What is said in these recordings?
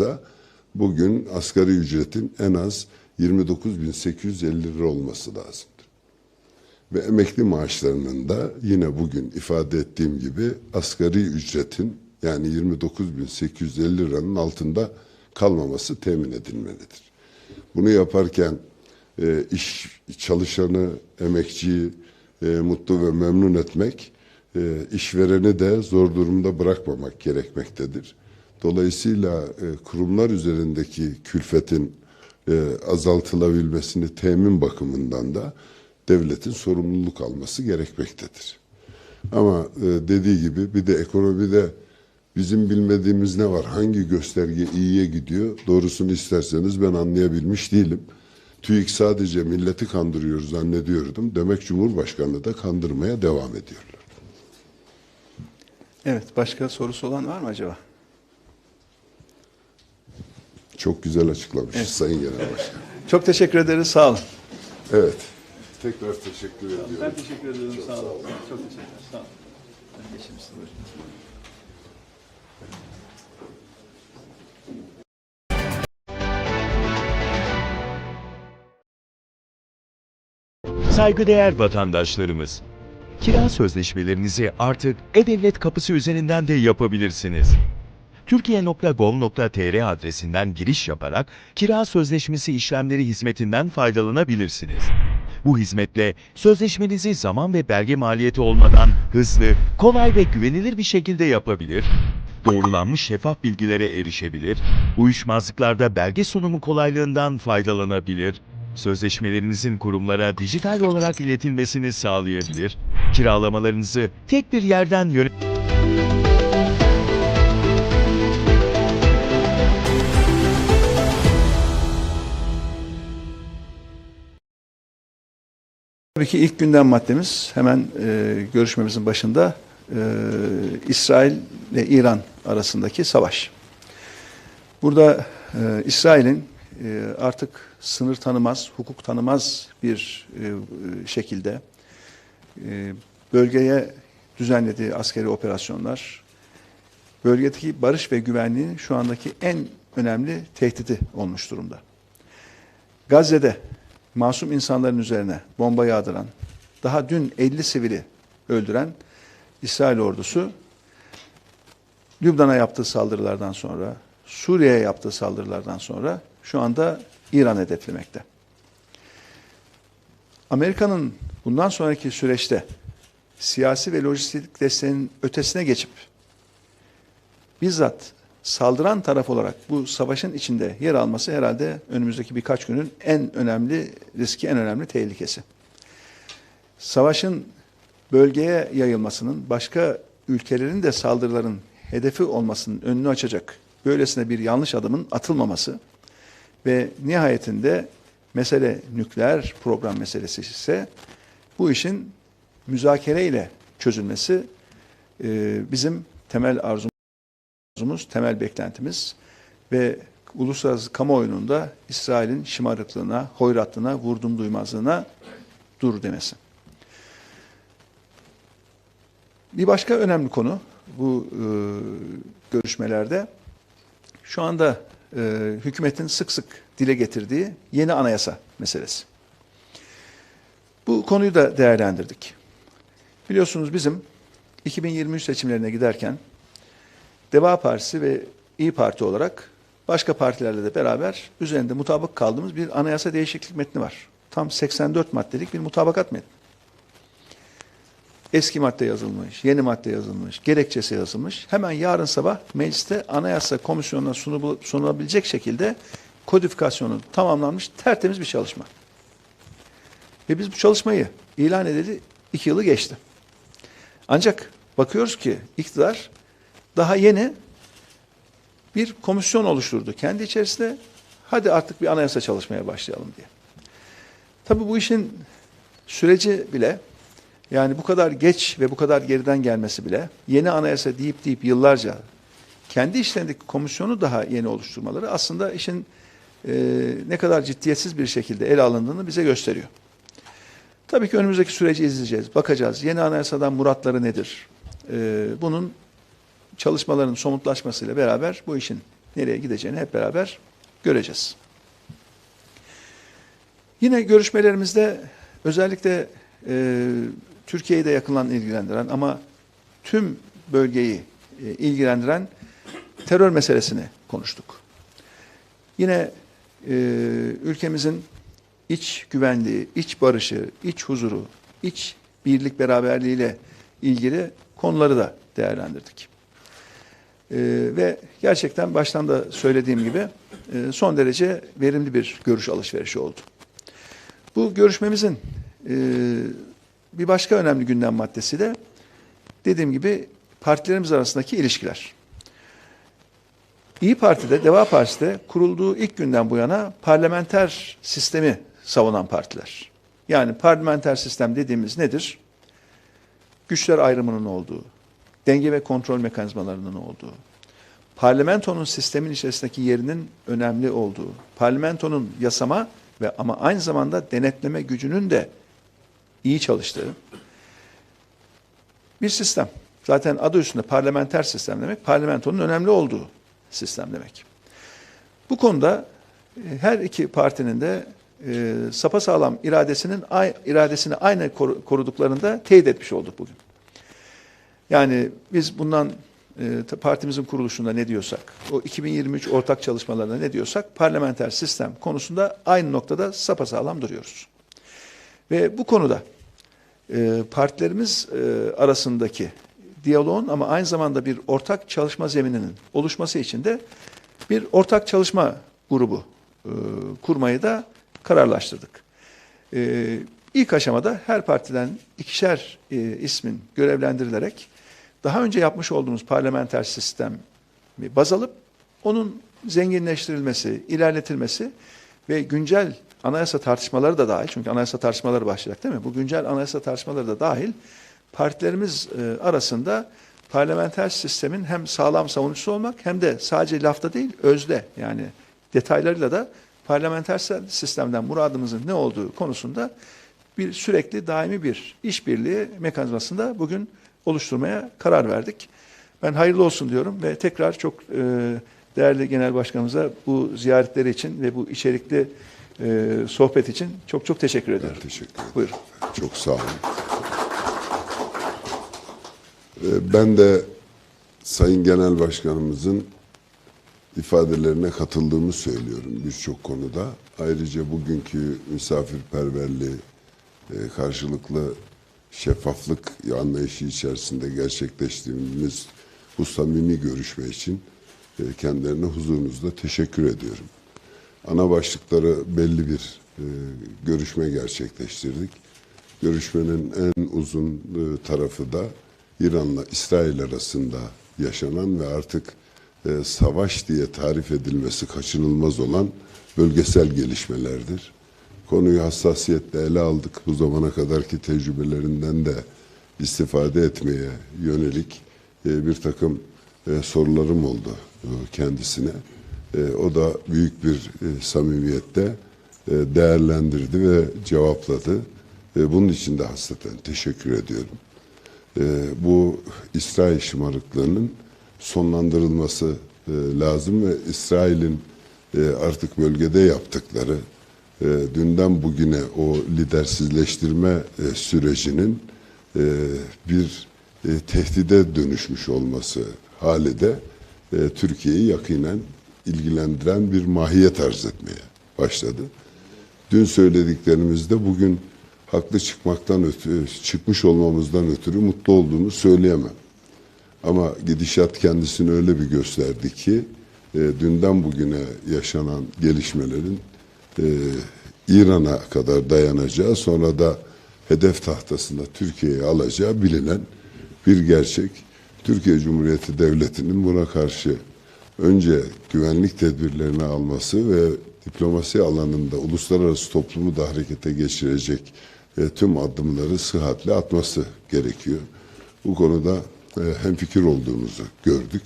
yapılacaksa bugün asgari ücretin en az 29.850 lira olması lazımdır. Ve emekli maaşlarının da yine bugün ifade ettiğim gibi asgari ücretin yani 29.850 liranın altında kalmaması temin edilmelidir. Bunu yaparken e, iş çalışanı, emekçiyi e, mutlu ve memnun etmek, e, işvereni de zor durumda bırakmamak gerekmektedir. Dolayısıyla e, kurumlar üzerindeki külfetin e, azaltılabilmesini temin bakımından da devletin sorumluluk alması gerekmektedir. Ama e, dediği gibi bir de ekonomide bizim bilmediğimiz ne var? Hangi gösterge iyiye gidiyor? Doğrusunu isterseniz ben anlayabilmiş değilim. TÜİK sadece milleti kandırıyor zannediyordum. Demek Cumhurbaşkanı da kandırmaya devam ediyorlar. Evet, başka sorusu olan var mı acaba? Çok güzel açıklamış Sayın Genel Başkan. Çok teşekkür ederiz, sağ olun. Evet. Tekrar teşekkür ediyorum. Ben teşekkür ederim, sağ olun. Çok teşekkürler, sağ olun. Ben geçeyim size, buyurun. Saygıdeğer vatandaşlarımız, kira sözleşmelerinizi artık E-Devlet kapısı üzerinden de yapabilirsiniz. Türkiye.gov.tr adresinden giriş yaparak kira sözleşmesi işlemleri hizmetinden faydalanabilirsiniz. Bu hizmetle sözleşmenizi zaman ve belge maliyeti olmadan hızlı, kolay ve güvenilir bir şekilde yapabilir, doğrulanmış şeffaf bilgilere erişebilir, uyuşmazlıklarda belge sunumu kolaylığından faydalanabilir, sözleşmelerinizin kurumlara dijital olarak iletilmesini sağlayabilir, kiralamalarınızı tek bir yerden yönet... Tabii ki ilk gündem maddemiz hemen e, görüşmemizin başında e, İsrail ile İran arasındaki savaş. Burada e, İsrail'in e, artık sınır tanımaz, hukuk tanımaz bir e, şekilde e, bölgeye düzenlediği askeri operasyonlar, bölgedeki barış ve güvenliğin şu andaki en önemli tehdidi olmuş durumda. Gazze'de masum insanların üzerine bomba yağdıran, daha dün 50 sivili öldüren İsrail ordusu Lübnan'a yaptığı saldırılardan sonra, Suriye'ye yaptığı saldırılardan sonra şu anda İran hedeflemekte. Amerika'nın bundan sonraki süreçte siyasi ve lojistik desteğinin ötesine geçip bizzat saldıran taraf olarak bu savaşın içinde yer alması herhalde önümüzdeki birkaç günün en önemli riski, en önemli tehlikesi. Savaşın bölgeye yayılmasının, başka ülkelerin de saldırıların hedefi olmasının önünü açacak böylesine bir yanlış adımın atılmaması ve nihayetinde mesele nükleer program meselesi ise bu işin müzakereyle çözülmesi bizim temel arzumuz arzumuz, temel beklentimiz ve uluslararası kamuoyunun da İsrail'in şımarıklığına, hoyratlığına, vurdum duymazlığına dur demesi. Bir başka önemli konu bu e, görüşmelerde şu anda e, hükümetin sık sık dile getirdiği yeni anayasa meselesi. Bu konuyu da değerlendirdik. Biliyorsunuz bizim 2023 seçimlerine giderken Deva Partisi ve İyi Parti olarak başka partilerle de beraber üzerinde mutabık kaldığımız bir anayasa değişiklik metni var. Tam 84 maddelik bir mutabakat metni. Eski madde yazılmış, yeni madde yazılmış, gerekçesi yazılmış. Hemen yarın sabah mecliste anayasa komisyonuna sunul- sunulabilecek şekilde kodifikasyonu tamamlanmış tertemiz bir çalışma. Ve biz bu çalışmayı ilan edeli iki yılı geçti. Ancak bakıyoruz ki iktidar daha yeni bir komisyon oluşturdu kendi içerisinde. Hadi artık bir anayasa çalışmaya başlayalım diye. Tabii bu işin süreci bile yani bu kadar geç ve bu kadar geriden gelmesi bile yeni anayasa deyip deyip yıllarca kendi işlerindeki komisyonu daha yeni oluşturmaları aslında işin e, ne kadar ciddiyetsiz bir şekilde ele alındığını bize gösteriyor. Tabii ki önümüzdeki süreci izleyeceğiz, bakacağız. Yeni anayasadan muratları nedir? E, bunun çalışmaların somutlaşmasıyla beraber bu işin nereye gideceğini hep beraber göreceğiz. Yine görüşmelerimizde özellikle e, Türkiye'yi de yakından ilgilendiren ama tüm bölgeyi e, ilgilendiren terör meselesini konuştuk. Yine e, ülkemizin iç güvenliği, iç barışı, iç huzuru, iç birlik beraberliğiyle ilgili konuları da değerlendirdik. E, ve gerçekten baştan da söylediğim gibi e, son derece verimli bir görüş alışverişi oldu. Bu görüşmemizin e, bir başka önemli gündem maddesi de dediğim gibi partilerimiz arasındaki ilişkiler. İyi Parti'de, Deva Partisi'de kurulduğu ilk günden bu yana parlamenter sistemi savunan partiler. Yani parlamenter sistem dediğimiz nedir? Güçler ayrımının olduğu, denge ve kontrol mekanizmalarının olduğu, parlamentonun sistemin içerisindeki yerinin önemli olduğu, parlamentonun yasama ve ama aynı zamanda denetleme gücünün de iyi çalıştığı bir sistem. Zaten adı üstünde parlamenter sistem demek, parlamentonun önemli olduğu sistem demek. Bu konuda e, her iki partinin de e, sapasağlam iradesinin iradesini aynı koru- koruduklarında teyit etmiş olduk bugün. Yani biz bundan e, partimizin kuruluşunda ne diyorsak, o 2023 ortak çalışmalarında ne diyorsak parlamenter sistem konusunda aynı noktada sapasağlam duruyoruz. Ve bu konuda e, partilerimiz e, arasındaki diyaloğun ama aynı zamanda bir ortak çalışma zemininin oluşması için de bir ortak çalışma grubu kurmayı da kararlaştırdık. İlk aşamada her partiden ikişer ismin görevlendirilerek daha önce yapmış olduğumuz parlamenter sistemi baz alıp onun zenginleştirilmesi, ilerletilmesi ve güncel anayasa tartışmaları da dahil çünkü anayasa tartışmaları başlayacak değil mi? Bu güncel anayasa tartışmaları da dahil partilerimiz e, arasında parlamenter sistemin hem sağlam savunucusu olmak hem de sadece lafta değil özde yani detaylarıyla da parlamenter sistemden muradımızın ne olduğu konusunda bir sürekli daimi bir işbirliği mekanizmasında bugün oluşturmaya karar verdik. Ben hayırlı olsun diyorum ve tekrar çok e, değerli genel başkanımıza bu ziyaretleri için ve bu içerikli e, sohbet için çok çok teşekkür ediyorum. Teşekkür ederim. Buyurun. Çok sağ olun. Ee, Ben de Sayın Genel Başkanımızın ifadelerine katıldığımı söylüyorum birçok konuda. Ayrıca bugünkü misafirperverliği, e, karşılıklı şeffaflık anlayışı içerisinde gerçekleştirdiğimiz bu samimi görüşme için e, kendilerine huzurunuzda teşekkür ediyorum. Ana başlıkları belli bir e, görüşme gerçekleştirdik. Görüşmenin en uzun e, tarafı da İran'la İsrail arasında yaşanan ve artık savaş diye tarif edilmesi kaçınılmaz olan bölgesel gelişmelerdir. Konuyu hassasiyetle ele aldık. Bu zamana kadarki tecrübelerinden de istifade etmeye yönelik e, bir takım e, sorularım oldu e, kendisine. O da büyük bir samimiyette değerlendirdi ve cevapladı. Bunun için de hasreten teşekkür ediyorum. Bu İsrail şımarıklığının sonlandırılması lazım ve İsrail'in artık bölgede yaptıkları e, dünden bugüne o lidersizleştirme e, sürecinin e, bir e, tehdide dönüşmüş olması hali de e, Türkiye'yi yakinen ilgilendiren bir mahiyet arz etmeye başladı. Dün söylediklerimizde bugün haklı çıkmaktan ötürü, çıkmış olmamızdan ötürü mutlu olduğunu söyleyemem. Ama gidişat kendisini öyle bir gösterdi ki e, dünden bugüne yaşanan gelişmelerin e, İran'a kadar dayanacağı sonra da hedef tahtasında Türkiye'yi alacağı bilinen bir gerçek. Türkiye Cumhuriyeti Devleti'nin buna karşı önce güvenlik tedbirlerini alması ve diplomasi alanında uluslararası toplumu da harekete geçirecek e, tüm adımları sıhhatle atması gerekiyor. Bu konuda e, hemfikir olduğumuzu gördük.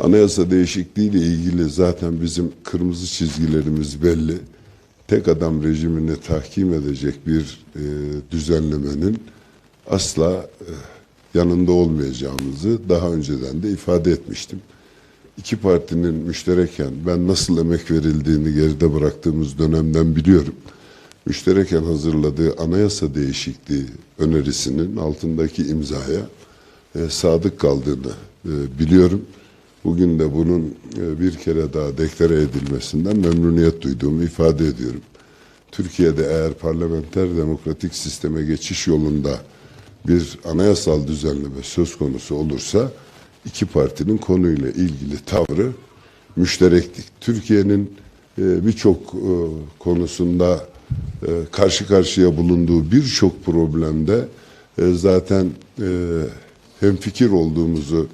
Anayasa değişikliği ile ilgili zaten bizim kırmızı çizgilerimiz belli. Tek adam rejimini tahkim edecek bir e, düzenlemenin asla e, yanında olmayacağımızı daha önceden de ifade etmiştim. iki partinin müştereken ben nasıl emek verildiğini geride bıraktığımız dönemden biliyorum. Müştereken hazırladığı anayasa değişikliği önerisinin altındaki imzaya e, sadık kaldığını e, biliyorum. Bugün de bunun e, bir kere daha deklare edilmesinden memnuniyet duyduğumu ifade ediyorum. Türkiye'de eğer parlamenter demokratik sisteme geçiş yolunda bir anayasal düzenleme söz konusu olursa iki partinin konuyla ilgili tavrı müşterektik. Türkiye'nin e, birçok e, konusunda karşı karşıya bulunduğu birçok problemde zaten hemfikir olduğumuzu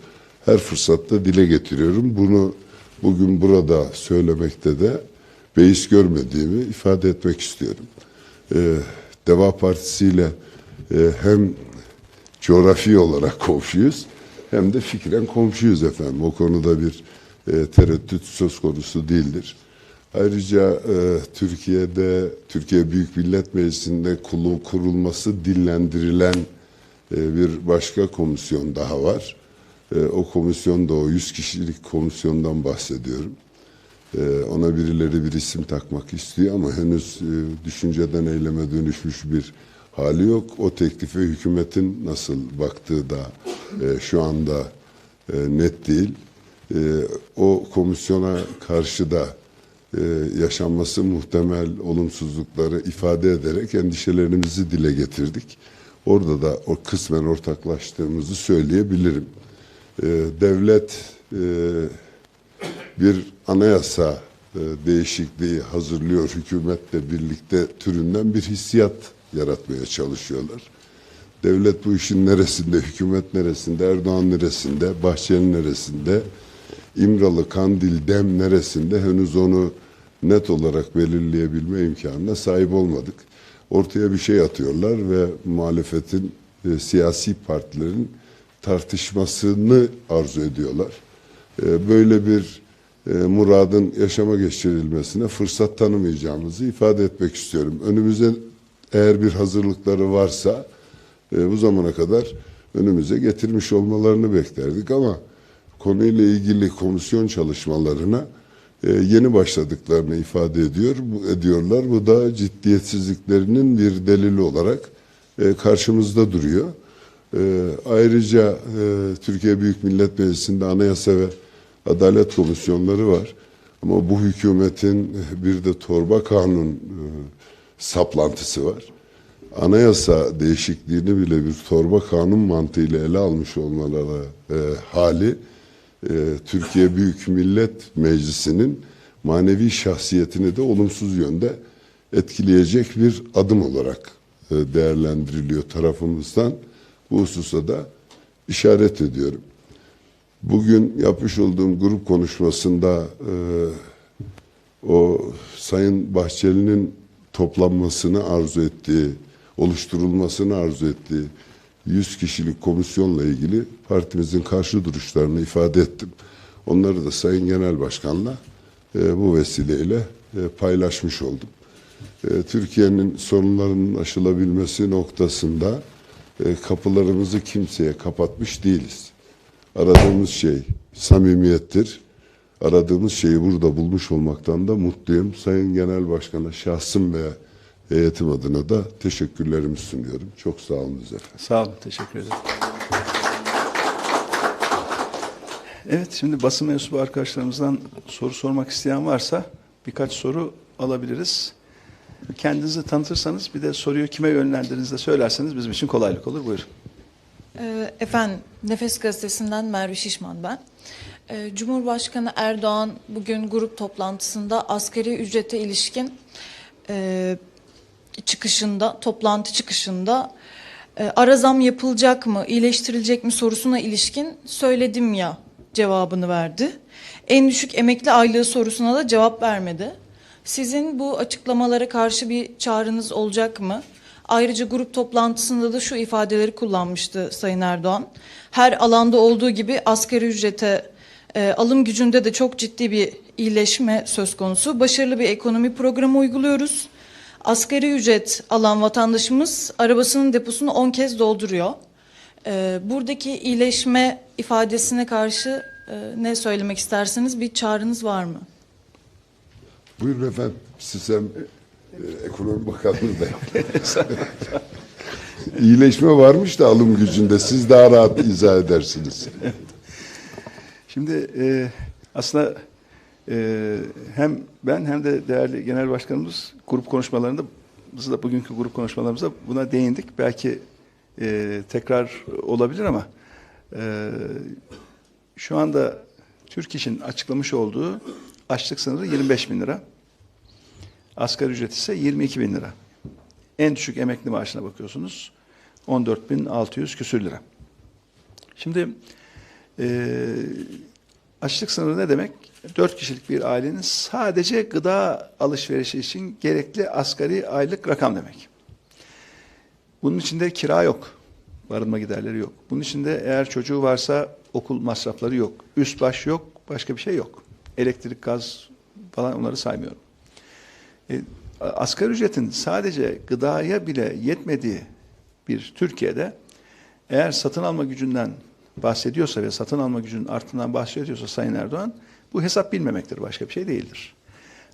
her fırsatta dile getiriyorum. Bunu bugün burada söylemekte de beis görmediğimi ifade etmek istiyorum. Ee, Deva Partisi ile e, hem coğrafi olarak komşuyuz hem de fikren komşuyuz efendim. O konuda bir e, tereddüt söz konusu değildir. Ayrıca e, Türkiye'de Türkiye Büyük Millet Meclisi'nde kurulması dillendirilen e, bir başka komisyon daha var. E, o komisyon da o 100 kişilik komisyondan bahsediyorum. Ee, ona birileri bir isim takmak istiyor ama henüz e, düşünceden eyleme dönüşmüş bir hali yok. O teklife hükümetin nasıl baktığı da e, şu anda e, net değil. E, o komisyona karşı da e, yaşanması muhtemel olumsuzlukları ifade ederek endişelerimizi dile getirdik. Orada da o kısmen ortaklaştığımızı söyleyebilirim. E, devlet e, bir anayasa e, değişikliği hazırlıyor hükümetle birlikte türünden bir hissiyat yaratmaya çalışıyorlar. Devlet bu işin neresinde, hükümet neresinde, Erdoğan neresinde, Bahçeli neresinde, İmralı, Kandil, Dem neresinde henüz onu net olarak belirleyebilme imkanına sahip olmadık. Ortaya bir şey atıyorlar ve muhalefetin, e, siyasi partilerin tartışmasını arzu ediyorlar. E, böyle bir e, muradın yaşama geçirilmesine fırsat tanımayacağımızı ifade etmek istiyorum. Önümüze eğer bir hazırlıkları varsa e, bu zamana kadar önümüze getirmiş olmalarını beklerdik ama konuyla ilgili komisyon çalışmalarına e, yeni başladıklarını ifade ediyor ediyorlar. Bu da ciddiyetsizliklerinin bir delili olarak e, karşımızda duruyor. E, ayrıca e, Türkiye Büyük Millet Meclisi'nde anayasa ve adalet komisyonları var. Ama bu hükümetin bir de torba kanun e, saplantısı var. Anayasa değişikliğini bile bir torba kanun mantığıyla ele almış olmaları e, hali e, Türkiye Büyük Millet Meclisi'nin manevi şahsiyetini de olumsuz yönde etkileyecek bir adım olarak e, değerlendiriliyor tarafımızdan. Bu hususa da işaret ediyorum. Bugün yapmış olduğum grup konuşmasında e, o Sayın Bahçeli'nin toplanmasını arzu ettiği, oluşturulmasını arzu ettiği 100 kişilik komisyonla ilgili partimizin karşı duruşlarını ifade ettim. Onları da Sayın Genel Başkan'la e, bu vesileyle e, paylaşmış oldum. E, Türkiye'nin sorunlarının aşılabilmesi noktasında kapılarımızı kimseye kapatmış değiliz. Aradığımız şey samimiyettir. Aradığımız şeyi burada bulmuş olmaktan da mutluyum. Sayın Genel Başkan'a şahsım ve heyetim adına da teşekkürlerimi sunuyorum. Çok sağ olun efendim. Sağ olun, teşekkür ederim. Evet, şimdi basın mensubu arkadaşlarımızdan soru sormak isteyen varsa birkaç soru alabiliriz. Kendinizi tanıtırsanız bir de soruyu kime yönlendirdiğinizi de söylerseniz bizim için kolaylık olur. Buyurun. Ee, Efendim, Nefes Gazetesi'nden Merve Şişman ben. Ee, Cumhurbaşkanı Erdoğan bugün grup toplantısında asgari ücrete ilişkin e, çıkışında, toplantı çıkışında e, ara zam yapılacak mı, iyileştirilecek mi sorusuna ilişkin söyledim ya cevabını verdi. En düşük emekli aylığı sorusuna da cevap vermedi. Sizin bu açıklamalara karşı bir çağrınız olacak mı? Ayrıca grup toplantısında da şu ifadeleri kullanmıştı Sayın Erdoğan. Her alanda olduğu gibi asgari ücrete, e, alım gücünde de çok ciddi bir iyileşme söz konusu. Başarılı bir ekonomi programı uyguluyoruz. Asgari ücret alan vatandaşımız arabasının deposunu 10 kez dolduruyor. E, buradaki iyileşme ifadesine karşı e, ne söylemek istersiniz? Bir çağrınız var mı? Buyurun efendim. Siz hem e, ekonomi bakanlığı da. İyileşme varmış da alım gücünde. Siz daha rahat izah edersiniz. Şimdi e, aslında e, hem ben hem de değerli genel başkanımız grup konuşmalarında de bugünkü grup konuşmalarımızda buna değindik. Belki e, tekrar olabilir ama e, şu anda Türk İş'in açıklamış olduğu açlık sınırı 25 bin lira. Asgari ücret ise 22 bin lira. En düşük emekli maaşına bakıyorsunuz 14.600 küsür lira. Şimdi e, açlık sınırı ne demek? Dört kişilik bir ailenin sadece gıda alışverişi için gerekli asgari aylık rakam demek. Bunun içinde kira yok. Barınma giderleri yok. Bunun içinde eğer çocuğu varsa okul masrafları yok. Üst baş yok. Başka bir şey yok. Elektrik, gaz falan onları saymıyorum. E, asgari ücretin sadece gıdaya bile yetmediği bir Türkiye'de eğer satın alma gücünden bahsediyorsa ve satın alma gücünün arttığından bahsediyorsa Sayın Erdoğan bu hesap bilmemektir başka bir şey değildir.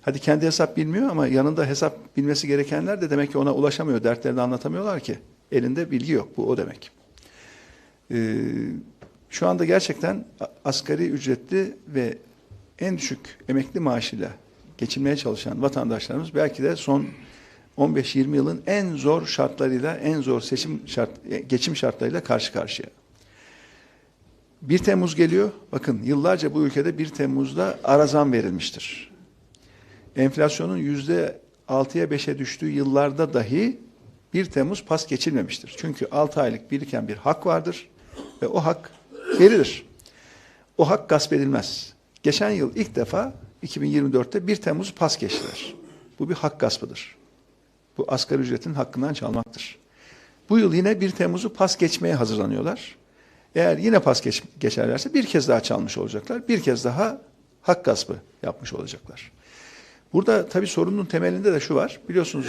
Hadi kendi hesap bilmiyor ama yanında hesap bilmesi gerekenler de demek ki ona ulaşamıyor, dertlerini anlatamıyorlar ki. Elinde bilgi yok, bu o demek. Ee, şu anda gerçekten asgari ücretli ve en düşük emekli maaşıyla geçinmeye çalışan vatandaşlarımız belki de son 15-20 yılın en zor şartlarıyla, en zor seçim şart, e, geçim şartlarıyla karşı karşıya. 1 Temmuz geliyor. Bakın yıllarca bu ülkede 1 Temmuz'da ara zam verilmiştir. Enflasyonun yüzde 6'ya 5'e düştüğü yıllarda dahi 1 Temmuz pas geçilmemiştir. Çünkü 6 aylık biriken bir hak vardır ve o hak verilir. O hak gasp edilmez. Geçen yıl ilk defa 2024'te 1 Temmuz pas geçtiler. Bu bir hak gaspıdır. Bu asgari ücretin hakkından çalmaktır. Bu yıl yine 1 Temmuz'u pas geçmeye hazırlanıyorlar. Eğer yine pas geç, geçerlerse bir kez daha çalmış olacaklar. Bir kez daha hak gaspı yapmış olacaklar. Burada tabii sorunun temelinde de şu var. Biliyorsunuz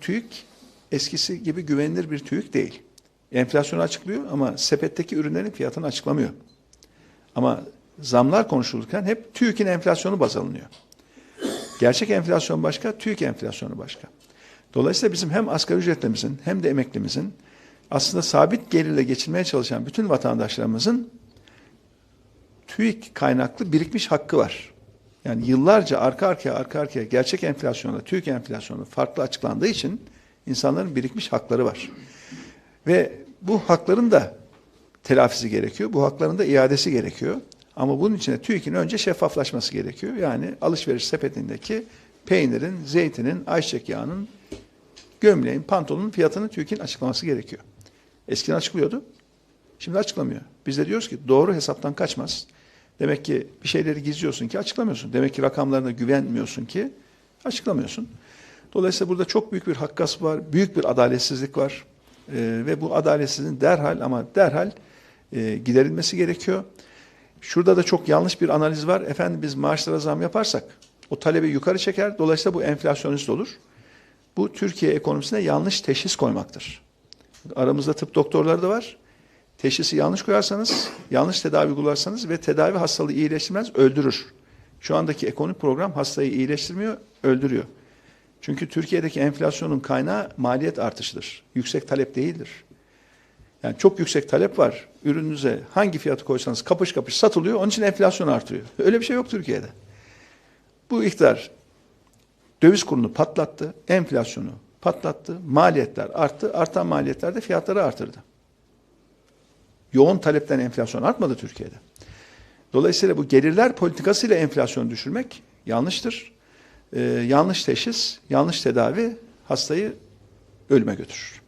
TÜİK eskisi gibi güvenilir bir TÜİK değil. Enflasyonu açıklıyor ama sepetteki ürünlerin fiyatını açıklamıyor. Ama zamlar konuşulurken hep TÜİK'in enflasyonu baz alınıyor. Gerçek enflasyon başka, TÜİK enflasyonu başka. Dolayısıyla bizim hem asgari ücretlimizin hem de emeklimizin aslında sabit gelirle geçinmeye çalışan bütün vatandaşlarımızın TÜİK kaynaklı birikmiş hakkı var. Yani yıllarca arka arkaya arka arkaya gerçek enflasyonla TÜİK enflasyonu farklı açıklandığı için insanların birikmiş hakları var. Ve bu hakların da telafisi gerekiyor. Bu hakların da iadesi gerekiyor. Ama bunun için de TÜİK'in önce şeffaflaşması gerekiyor. Yani alışveriş sepetindeki peynirin, zeytinin, ayçiçek yağının, gömleğin, pantolonun fiyatını TÜİK'in açıklaması gerekiyor. Eskiden açıklıyordu. Şimdi açıklamıyor. Biz de diyoruz ki doğru hesaptan kaçmaz. Demek ki bir şeyleri gizliyorsun ki açıklamıyorsun. Demek ki rakamlarına güvenmiyorsun ki açıklamıyorsun. Dolayısıyla burada çok büyük bir hak gaspı var, büyük bir adaletsizlik var. Ee, ve bu adaletsizliğin derhal ama derhal e, giderilmesi gerekiyor. Şurada da çok yanlış bir analiz var. Efendim biz maaşlara zam yaparsak o talebi yukarı çeker. Dolayısıyla bu enflasyonist olur. Bu Türkiye ekonomisine yanlış teşhis koymaktır. Aramızda tıp doktorları da var. Teşhisi yanlış koyarsanız, yanlış tedavi uygularsanız ve tedavi hastalığı iyileştirmez, öldürür. Şu andaki ekonomik program hastayı iyileştirmiyor, öldürüyor. Çünkü Türkiye'deki enflasyonun kaynağı maliyet artışıdır. Yüksek talep değildir. Yani çok yüksek talep var. Ürününüze hangi fiyatı koysanız kapış kapış satılıyor. Onun için enflasyon artıyor. Öyle bir şey yok Türkiye'de. Bu iktidar döviz kurunu patlattı, enflasyonu patlattı, maliyetler arttı, artan maliyetler de fiyatları artırdı. Yoğun talepten enflasyon artmadı Türkiye'de. Dolayısıyla bu gelirler politikasıyla enflasyonu düşürmek yanlıştır. Ee, yanlış teşhis, yanlış tedavi hastayı ölüme götürür.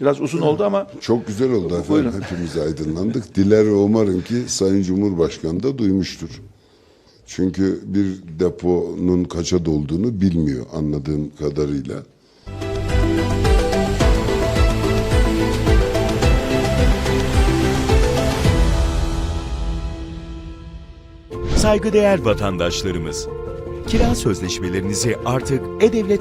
Biraz uzun oldu ama Çok güzel oldu efendim. Buyurun. Hepimiz aydınlandık. Diler ve umarım ki Sayın Cumhurbaşkanı da duymuştur. Çünkü bir deponun kaça dolduğunu bilmiyor anladığım kadarıyla. Saygıdeğer vatandaşlarımız, kira sözleşmelerinizi artık E-Devlet